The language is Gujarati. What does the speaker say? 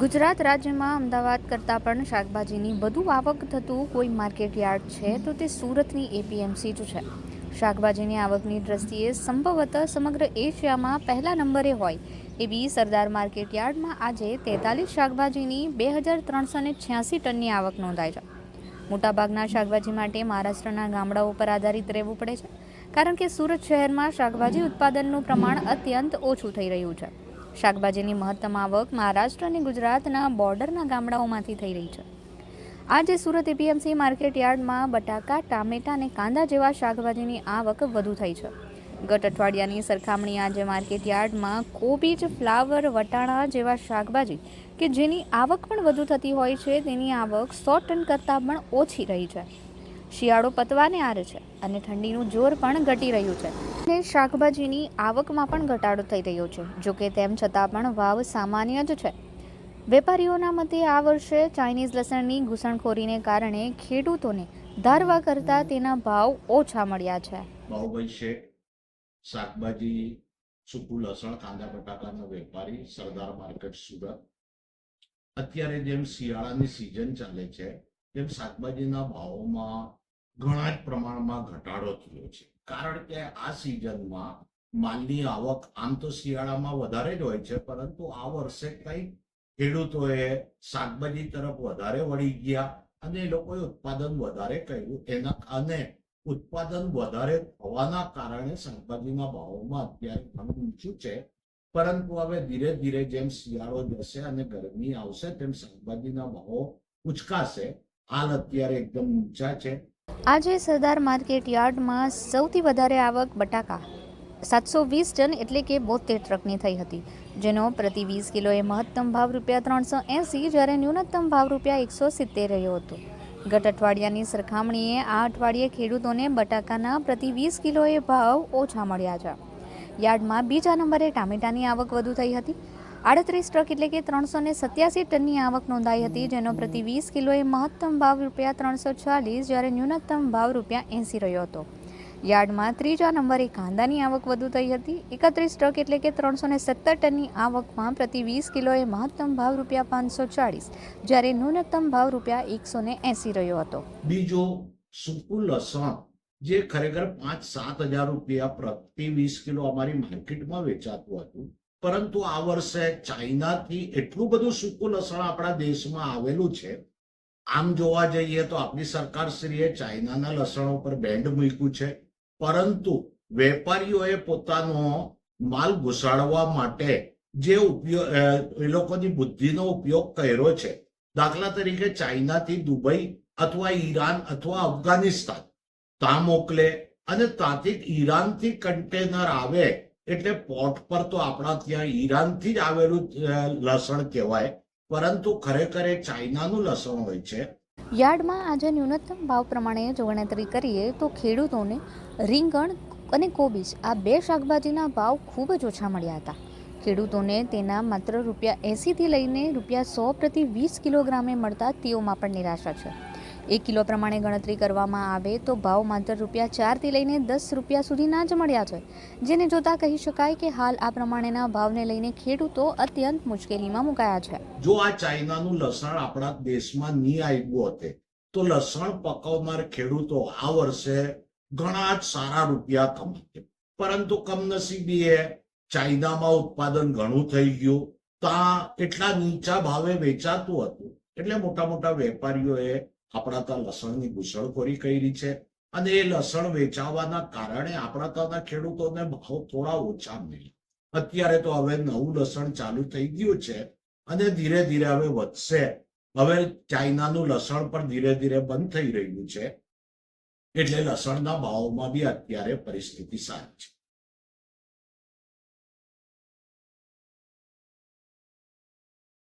ગુજરાત રાજ્યમાં અમદાવાદ કરતાં પણ શાકભાજીની વધુ આવક થતું કોઈ માર્કેટ યાર્ડ છે, તો તે સુરતની એપીએમસી જ છે. શાકભાજીની આવકની દ્રષ્ટિએ સંભવતઃ સમગ્ર એશિયામાં પહેલા નંબરે હોય એવી સરદાર માર્કેટ યાર્ડમાં આજે તેતાલીસ શાકભાજીની બે હજાર ત્રણસો ને છ્યાસી ટનની આવક નોંધાઈ છે. મોટાભાગના શાકભાજી માટે મહારાષ્ટ્રના ગામડાઓ પર આધારિત રહેવું પડે છે, કારણ કે સુરત શહેરમાં શાકભાજી ઉત્પાદનનું પ્રમાણ અત્યંત ઓછું થઈ રહ્યું છે. શાકભાજીની મહત્તમ આવક મહારાષ્ટ્ર અને ગુજરાતના બોર્ડરના ગામડાઓમાંથી થઈ રહી છે. આજે સુરત એપીએમસી માર્કેટ યાર્ડમાં બટાકા, ટામેટા અને કાંદા જેવા શાકભાજીની આવક વધુ થઈ છે. ગત અઠવાડિયાની સરખામણી આજે માર્કેટ યાર્ડમાં કોબીજ, ફ્લાવર, વટાણા જેવા શાકભાજી કે જેની આવક પણ વધુ થતી હોય છે, તેની આવક સો ટન કરતાં પણ ઓછી રહી છે. શિયાળો પતવાને આરે છે અને ઠંડીનું જોર પણ ઘટી રહ્યું છે. અને શાકભાજીની આવકમાં પણ ઘટાડો થઈ રહ્યો છે જોકે તેમ છતાં પણ વાવ સામાન્ય જ છે. વેપારીઓના મતે આ વર્ષે ચાઇનીઝ લસણની ઘૂસણખોરીને કારણે ખેડૂતોને ધારવા કરતાં તેના ભાવ ઓછા મળ્યા છે. શાકભાજી, સૂકું લસણ, કાંદા બટાકાનો વેપારી, સરદાર માર્કેટ સુરત. અત્યારે જેમ શિયાળાની સિઝન ચાલે છે તેમ શાકભાજીના ભાવોમાં ઘણા જ પ્રમાણમાં ઘટાડો થયો છે. કારણ કે આ સિઝનમાં માલની આવક આમ તો શિયાળામાં વધારે જ હોય છે, પરંતુ આ વર્ષે કંઈક ખેડૂતોએ શાકભાજી તરફ વધારે વળી ગયા અને એ લોકોએ ઉત્પાદન વધારે કર્યું. એના અને ઉત્પાદન વધારે થવાના કારણે શાકભાજીના ભાવોમાં અત્યારે ઘણું ઊંચું છે. પરંતુ હવે ધીરે ધીરે જેમ શિયાળો જશે અને ગરમી આવશે, તેમ શાકભાજીના ભાવો ઉચકાશે. હાલ અત્યારે એકદમ ઊંચા છે. આજે સરદાર માર્કેટ યાર્ડમાં સૌથી વધારે આવક બટાકા. સાતસો વીસ ટન એટલે કે બોતેર ટ્રકની થઈ હતી. જેનો પ્રતિ વીસ કિલોએ મહત્તમ ભાવ રૂપિયા ત્રણસો એંસી જ્યારે ન્યૂનતમ ભાવ રૂપિયા એકસો સિત્તેર રહ્યો હતો. ગત અઠવાડિયાની સરખામણીએ આ અઠવાડિયે ખેડૂતોને બટાકાના પ્રતિ વીસ કિલોએ ભાવ ઓછા મળ્યા છે. યાર્ડમાં બીજા નંબરે ટામેટાની આવક વધુ થઈ હતી. આડત્રીસ ટ્રક એટલે કે ત્રણસો ને સત્યાસી ટનની આવક નોંધાઈ હતી, જેનો પ્રતિ વીસ કિલોએ મહત્તમ ભાવ રૂપિયા ત્રણસો ચાલીસ જ્યારે ન્યૂનતમ ભાવ રૂપિયા એંસી રહ્યો હતો. યાર્ડમાં ત્રીજા નંબરે કાંદાની આવક વધુ થઈ હતી. એકત્રીસ ટ્રક એટલે કે ત્રણસો ને સત્તર ટનની આવકમાં પ્રતિ વીસ કિલોએ મહત્તમ ભાવ રૂપિયા પાંચસો ચાળીસ જ્યારે ન્યૂનતમ ભાવ રૂપિયા એકસો ને એંસી રહ્યો હતો. બીજો સુકુલ લસણ, જે ખરેખર પાંચ સાત હજાર રૂપિયા પ્રતિ વીસ કિલો અમારી માર્કેટમાં વેચાતું હતું પરંતુ આ વર્ષે ચાઇનાથી એટલું બધું સૂકું લસણ આપણા દેશમાં આવેલું છે. આમ જોવા જઈએ તો આપણી સરકારશ્રીએ ચાઇનાના લસણો પર બેન્ડ મૂક્યું છે. પરંતુ વેપારીઓએ પોતાનો માલ ઘુસાડવા માટે જે ઉપયોગ એ લોકોની બુદ્ધિનો ઉપયોગ કર્યો છે. દાખલા તરીકે ચાઇનાથી દુબઈ અથવા ઈરાન અથવા અફઘાનિસ્તાન. ત્યાં મોકલે અને ત્યાંથી ઈરાનથી કન્ટેનર આવે એટલે પોટ પર તો આપણા ત્યાં ઈરાનથી જ આવેલું લસણ કહેવાય, પરંતુ ખરેખર એ ચાઇનાનું લસણ હોય છે. યાર્ડમાં આજે ન્યૂનતમ ભાવ પ્રમાણે જો ગણતરી કરીએ તો ખેડૂતોને રીંગણ અને કોબીજ આ બે શાકભાજીના ભાવ ખૂબ જ ઓછા મળ્યા હતા. ખેડૂતોને તેના માત્ર રૂપિયા એંસીથી લઈને રૂપિયા સો પ્રતિ વીસ કિલોગ્રામે મળતા તેઓમાં પણ નિરાશા છે. એક કિલો પ્રમાણે ગણતરી કરવામાં આવે તો ભાવ માત્ર રૂપિયા ચારથી લઈને દસ રૂપિયા સુધીના જ મળ્યા છે. જેને જોતા કહી શકાય કે હાલ આ પ્રમાણેના ભાવને લઈને ખેડૂતો અત્યંત મુશ્કેલીમાં મુકાયા છે. જો આ ચાઇનાનું લસણ આપણા દેશમાં નહીં આવ્યું હોતે, તો લસણ પકવનાર ખેડૂતો આ વર્ષે ઘણા જ સારા રૂપિયા કમાતે પરંતુ કમનસીબીએ ચાઇનામાં ઉત્પાદન ઘણું થઈ ગયું ત્યાં એટલા નીચા ભાવે વેચાતું હતું? એટલે મોટા મોટા વેપારીઓએ આપણા ત્યાં લસણની ઘૂસણખોરી કરી છે અને એ લસણ વેચાવાના કારણે આપણા ત્યાંના ખેડૂતોને ભાવ થોડા ઓછા મળ્યા. અત્યારે તો હવે નવું લસણ ચાલુ થઈ ગયું છે અને ધીરે ધીરે હવે વધશે. હવે ચાઇનાનું લસણ પણ ધીરે ધીરે બંધ થઈ રહ્યું છે. એટલે લસણના ભાવમાં બી અત્યારે પરિસ્થિતિ સારી છે.